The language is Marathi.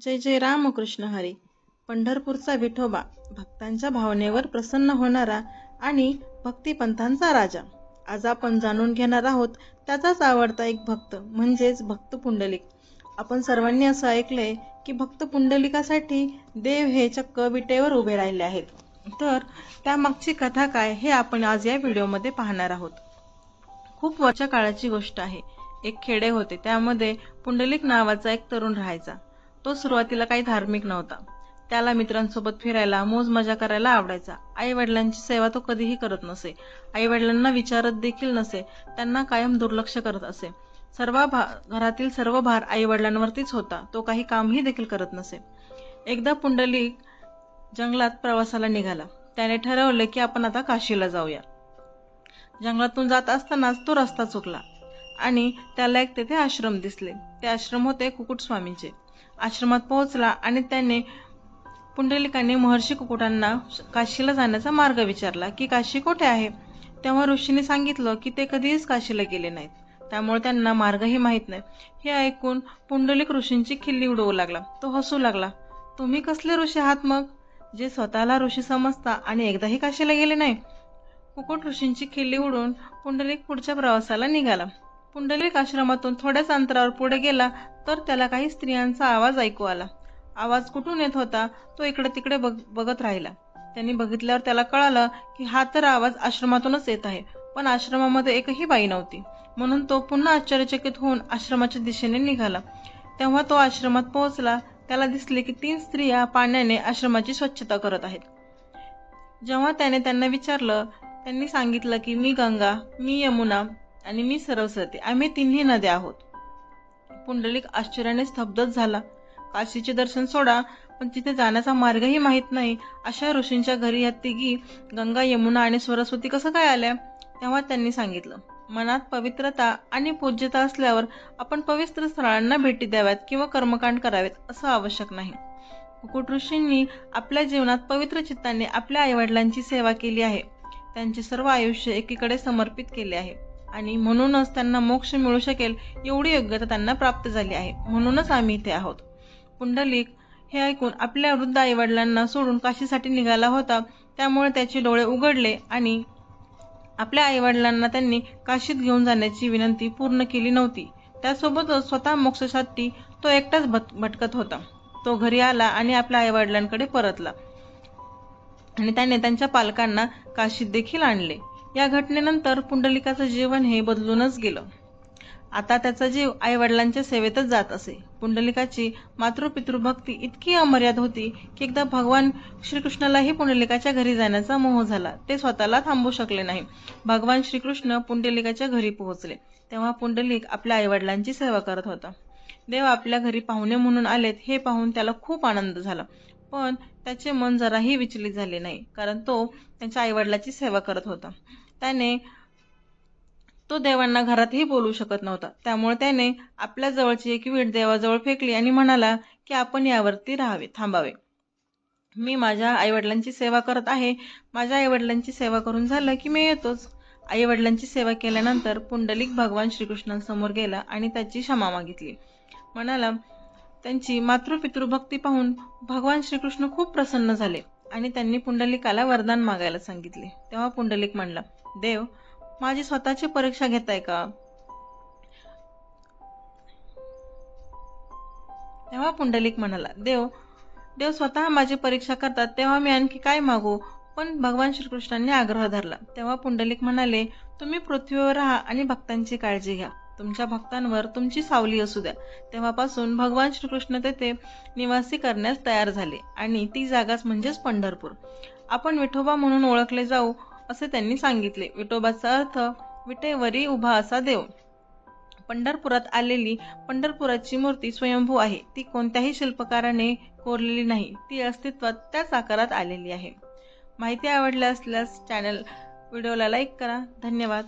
जय जय रामकृष्ण हरी. पंढरपूरचा विठोबा भक्तांच्या भावनेवर प्रसन्न होणारा आणि भक्तिपंथांचा राजा. आज आपण जाणून घेणार आहोत त्याचाच आवडता एक भक्त म्हणजेच भक्त पुंडलिक. आपण सर्वांनी असं ऐकलंय की भक्त पुंडलिकासाठी देव हे चक्क विटेवर उभे राहिले आहेत. तर त्यामागची कथा काय हे आपण आज या व्हिडिओमध्ये पाहणार आहोत. खूप वर्ष काळाची गोष्ट आहे. एक खेडे होते त्यामध्ये पुंडलिक नावाचा एक तरुण राहायचा. तो सुरुवातीला काही धार्मिक नव्हता. त्याला मित्रांसोबत फिरायला मोज मजा करायला आवडायचा. आई वडिलांची सेवा तो कधीही करत नसे. आई वडिलांना विचारत देखील नसे. त्यांना कायम दुर्लक्ष करत असे. सर्व भा घरातील सर्व भार आई वडिलांवरतीच होता. तो काही कामही देखील करत नसे. एकदा पुंडलिक जंगलात प्रवासाला निघाला. त्याने ठरवले की आपण आता काशीला जाऊया. जंगलातून जात असतानाच तो रस्ता चुकला आणि त्याला एक तेथे आश्रम दिसले. ते आश्रम होते कुकुट स्वामींचे आश्रमात पोहोचला आणि त्याने पुंडलिकाने महर्षी कुकुटांना काशीला जाण्याचा मार्ग विचारला की काशी कुठे आहे? तेव्हा ऋषीने सांगितलं की ते कधीच काशीला गेले नाहीत. त्यामुळे त्यांना मार्गही माहीत नाही. हे ऐकून पुंडलिक ऋषींची खिल्ली उडवू लागला. तो हसू लागला. तुम्ही कसले ऋषी आहात मग? जे स्वतःला ऋषी समजता आणि एकदाही काशीला गेले नाही. कुकुट ऋषींची खिल्ली उडून पुंडलिक पुढच्या प्रवासाला निघाला. पुंडलिक आश्रमातून थोड्याच अंतरावर पुढे गेला तर त्याला काही स्त्रियांचा आवाज ऐकू आला. आवाज कुठून येत होता तो इकडे तिकडे बघ बघत राहिला. त्यांनी बघितल्यावर त्याला कळालं की हा तर आवाज आश्रमातूनच येत आहे पण आश्रमामध्ये एकही बाई नव्हती. म्हणून तो पुन्हा आश्चर्यचकित होऊन आश्रमाच्या दिशेने निघाला. तेव्हा तो आश्रमात पोहोचला त्याला दिसले की तीन स्त्रिया पाण्याने आश्रमाची स्वच्छता करत आहेत. जेव्हा त्याने त्यांना विचारलं त्यांनी सांगितलं की मी गंगा मी यमुना आणि मी सरस्वती आम्ही तिन्ही नद्या आहोत. पुंडलिक आश्चर्याने स्तब्धच झाला. काशीचे दर्शन सोडा पण तिथे जाण्याचा मार्गही माहीत नाही. अशा ऋषींच्या घरी या तिघी गंगा यमुना आणि सरस्वती कसं काय आल्या? तेव्हा त्यांनी सांगितलं मनात पवित्रता आणि पूज्यता असल्यावर आपण पवित्र स्थळांना भेटी द्याव्यात किंवा कर्मकांड करावेत असं आवश्यक नाही. कुकुट ऋषींनी आपल्या जीवनात पवित्र चित्ताने आपल्या आईवडिलांची सेवा केली आहे. त्यांचे सर्व आयुष्य एकीकडे समर्पित केले आहे. आणि म्हणूनच त्यांना मोक्ष मिळू शकेल एवढी योग्यता त्यांना प्राप्त झाली आहे. म्हणूनच आम्ही इथे आहोत. पुंडलिक हे ऐकून आपल्या वृद्ध आईवडिलांना सोडून काशीसाठी निघाला होता. त्यामुळे त्याचे डोळे उघडले आणि आपल्या आईवडिलांना त्यांनी काशीत घेऊन जाण्याची विनंती पूर्ण केली नव्हती. त्यासोबतच स्वतः मोक्षासाठी तो एकटाच भट भटकत होता. तो घरी आला आणि आपल्या आईवडिलांकडे परतला आणि त्याने त्यांच्या पालकांना काशीत देखील आणले. या घटनेनंतर पुंडलिकाचं जीवन हे बदलूनच गेलं. आता त्याचा जीव आईवडिलांच्या सेवेतच जात असे. पुंडलिकाची मातृपितृभक्ती इतकी अमर्याद होती की एकदा भगवान श्रीकृष्णालाही पुंडलिकाच्या घरी जाण्याचा मोह झाला. ते स्वतःला थांबू शकले नाही. भगवान श्रीकृष्ण पुंडलिकाच्या घरी पोहोचले. तेव्हा पुंडलिक आपल्या आईवडिलांची सेवा करत होता. देव आपल्या घरी पाहुणे म्हणून आलेत हे पाहून त्याला खूप आनंद झाला. पण त्याचे मन जराही विचलित झाले नाही कारण तो त्यांच्या आईवडिलाची सेवा करत होता. त्याने तो देवांना घरातही बोलू शकत नव्हता. त्यामुळे त्याने आपल्या जवळची एक वीट देवाजवळ फेकली आणि म्हणाला की आपण यावरती राहावे थांबावे. मी माझ्या आईवडिलांची सेवा करत आहे. माझ्या आईवडिलांची सेवा करून झालं की मी येतोच. आईवडिलांची सेवा केल्यानंतर पुंडलिक भगवान श्रीकृष्णांसमोर गेला आणि त्याची क्षमा मागितली. म्हणाला त्यांची मातृपितृभक्ती पाहून भगवान श्रीकृष्ण खूप प्रसन्न झाले आणि त्यांनी पुंडलिकाला वरदान मागायला सांगितले. तेव्हा पुंडलिक म्हणला देव माझी स्वतःची परीक्षा घेताय का? तेव्हा पुंडलिक म्हणाला देव देव स्वतः माझी परीक्षा करतात तेव्हा मी आणखी काय मागू? पण भगवान श्रीकृष्णांनी आग्रह धरला. तेव्हा पुंडलिक म्हणाले तुम्ही पृथ्वीवर राहा आणि भक्तांची काळजी घ्या. तुमच्या भक्तांवर तुमची सावली असू द्या. तेव्हापासून भगवान श्रीकृष्ण तेथे निवासी करण्यास तयार झाले आणि ती जागाच म्हणजेच पंढरपूर. आपण विठोबा म्हणून ओळखले जाऊ असे त्यांनी सांगितले. विठोबाचा अर्थ विटेवरी उभा असा देव. पंढरपुरात आलेली पंढरपुराची मूर्ती स्वयंभू आहे. ती कोणत्याही शिल्पकाराने कोरलेली नाही. ती अस्तित्वात त्याच आकारात आलेली आहे. माहिती आवडल्या असल्यास चॅनल व्हिडिओला लाईक करा. धन्यवाद.